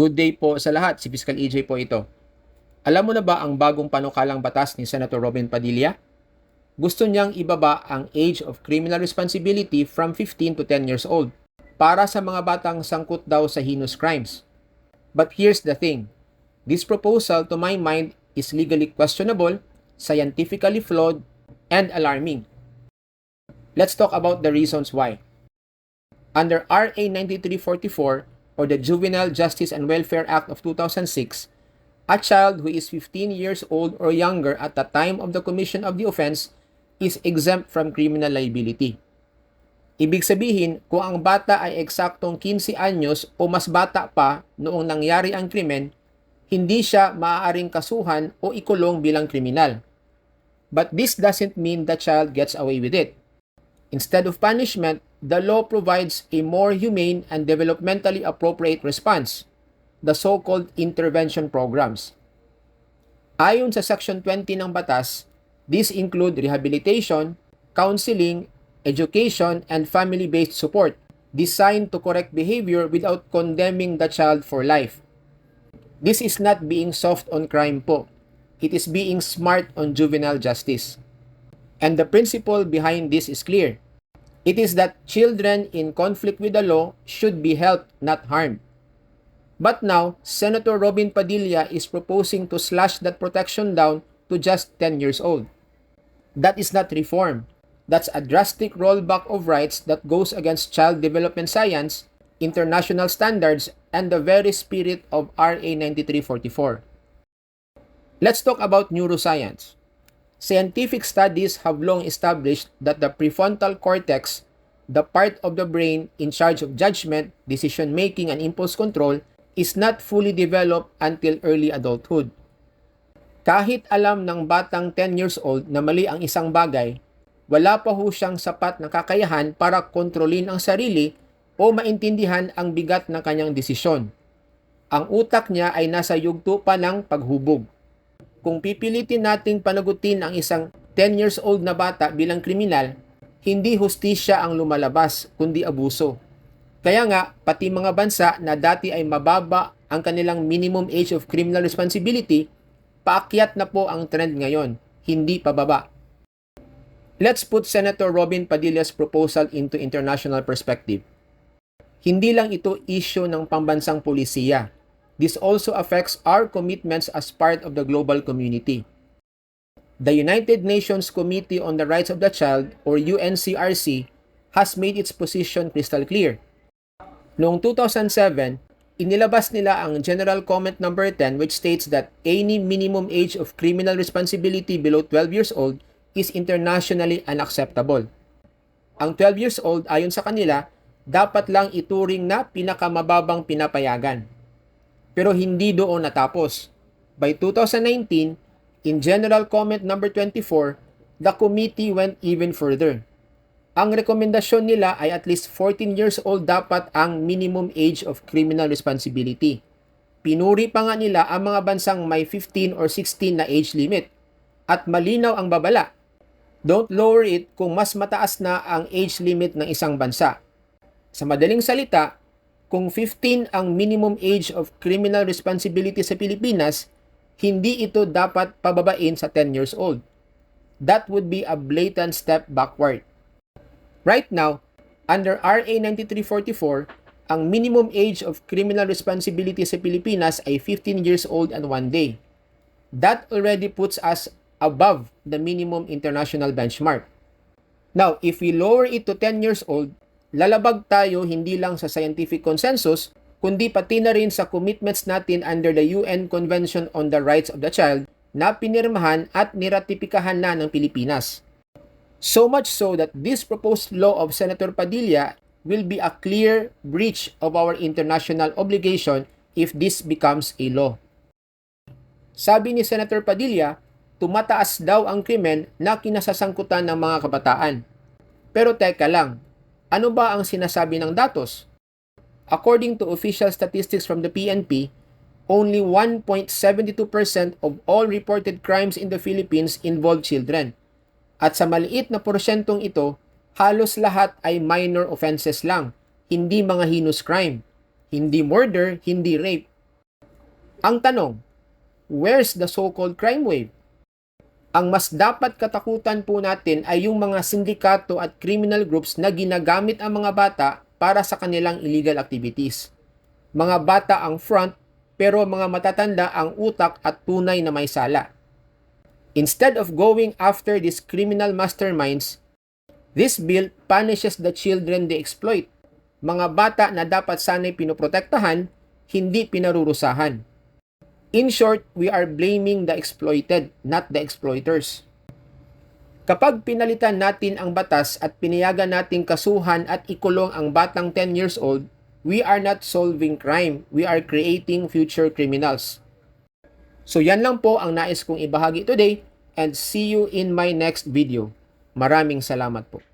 Good day po sa lahat. Si Fiscal EJ po ito. Alam mo na ba ang bagong panukalang batas ni Senator Robin Padilla? Gusto niyang ibaba ang age of criminal responsibility from 15 to 10 years old para sa mga batang sangkot daw sa heinous crimes. But here's the thing. This proposal to my mind is legally questionable, scientifically flawed, and alarming. Let's talk about the reasons why. Under RA 9344 or the Juvenile Justice and Welfare Act of 2006, a child who is 15 years old or younger at the time of the commission of the offense is exempt from criminal liability. Ibig sabihin, kung ang bata ay eksaktong 15 anyos o mas bata pa noong nangyari ang krimen, hindi siya maaaring kasuhan o ikulong bilang kriminal. But this doesn't mean the child gets away with it. Instead of punishment, the law provides a more humane and developmentally appropriate response, the so-called intervention programs. Ayon sa Section 20 ng batas, these include rehabilitation, counseling, education, and family-based support designed to correct behavior without condemning the child for life. This is not being soft on crime po. It is being smart on juvenile justice. And the principle behind this is clear. It is that children in conflict with the law should be helped, not harmed. But now, Senator Robin Padilla is proposing to slash that protection down to just 10 years old. That is not reform. That's a drastic rollback of rights that goes against child development science, international standards, and the very spirit of RA 9344. Let's talk about neuroscience. Scientific studies have long established that the prefrontal cortex, the part of the brain in charge of judgment, decision making, and impulse control, is not fully developed until early adulthood. Kahit alam ng batang 10 years old na mali ang isang bagay, wala pa ho siyang sapat na kakayahan para kontrolin ang sarili o maintindihan ang bigat ng kanyang desisyon. Ang utak niya ay nasa yugto pa ng paghubog. Kung pipilitin nating panagutin ang isang 10 years old na bata bilang kriminal, hindi hustisya ang lumalabas kundi abuso. Kaya nga, pati mga bansa na dati ay mababa ang kanilang minimum age of criminal responsibility, paakyat na po ang trend ngayon, hindi pababa. Let's put Senator Robin Padilla's proposal into international perspective. Hindi lang ito issue ng pambansang polisiya. This also affects our commitments as part of the global community. The United Nations Committee on the Rights of the Child, or UNCRC, has made its position crystal clear. Noong 2007, inilabas nila ang General Comment Number 10 which states that any minimum age of criminal responsibility below 12 years old is internationally unacceptable. Ang 12 years old ayon sa kanila, dapat lang ituring na pinakamababang pinapayagan. Pero hindi doon natapos. By 2019, in General Comment Number 24, the committee went even further. Ang rekomendasyon nila ay at least 14 years old dapat ang minimum age of criminal responsibility. Pinuri pa nga nila ang mga bansang may 15 or 16 na age limit. At malinaw ang babala. Don't lower it kung mas mataas na ang age limit ng isang bansa. Sa madaling salita, kung 15 ang minimum age of criminal responsibility sa Pilipinas, hindi ito dapat pababain sa 10 years old. That would be a blatant step backward. Right now, under RA 9344, ang minimum age of criminal responsibility sa Pilipinas ay 15 years old and 1 day. That already puts us above the minimum international benchmark. Now, if we lower it to 10 years old, lalabag tayo hindi lang sa scientific consensus, kundi pati na rin sa commitments natin under the UN Convention on the Rights of the Child na pinirmahan at niratipikahan na ng Pilipinas. So much so that this proposed law of Senator Padilla will be a clear breach of our international obligation if this becomes a law. Sabi ni Senator Padilla, tumataas daw ang krimen na kinasasangkutan ng mga kabataan. Pero teka lang, ano ba ang sinasabi ng datos? According to official statistics from the PNP, only 1.72% of all reported crimes in the Philippines involve children. At sa maliit na porsyentong ito, halos lahat ay minor offenses lang, hindi mga heinous crime. Hindi murder, hindi rape. Ang tanong, where's the so-called crime wave? Ang mas dapat katakutan po natin ay yung mga sindikato at criminal groups na ginagamit ang mga bata para sa kanilang illegal activities. Mga bata ang front pero mga matatanda ang utak at tunay na may sala. Instead of going after these criminal masterminds, this bill punishes the children they exploit. Mga bata na dapat sana'y pinoprotektahan, hindi pinarurusahan. In short, we are blaming the exploited, not the exploiters. Kapag pinalitan natin ang batas at pinayagan nating kasuhan at ikulong ang batang 10 years old, we are not solving crime, we are creating future criminals. So yan lang po ang nais kong ibahagi today and see you in my next video. Maraming salamat po.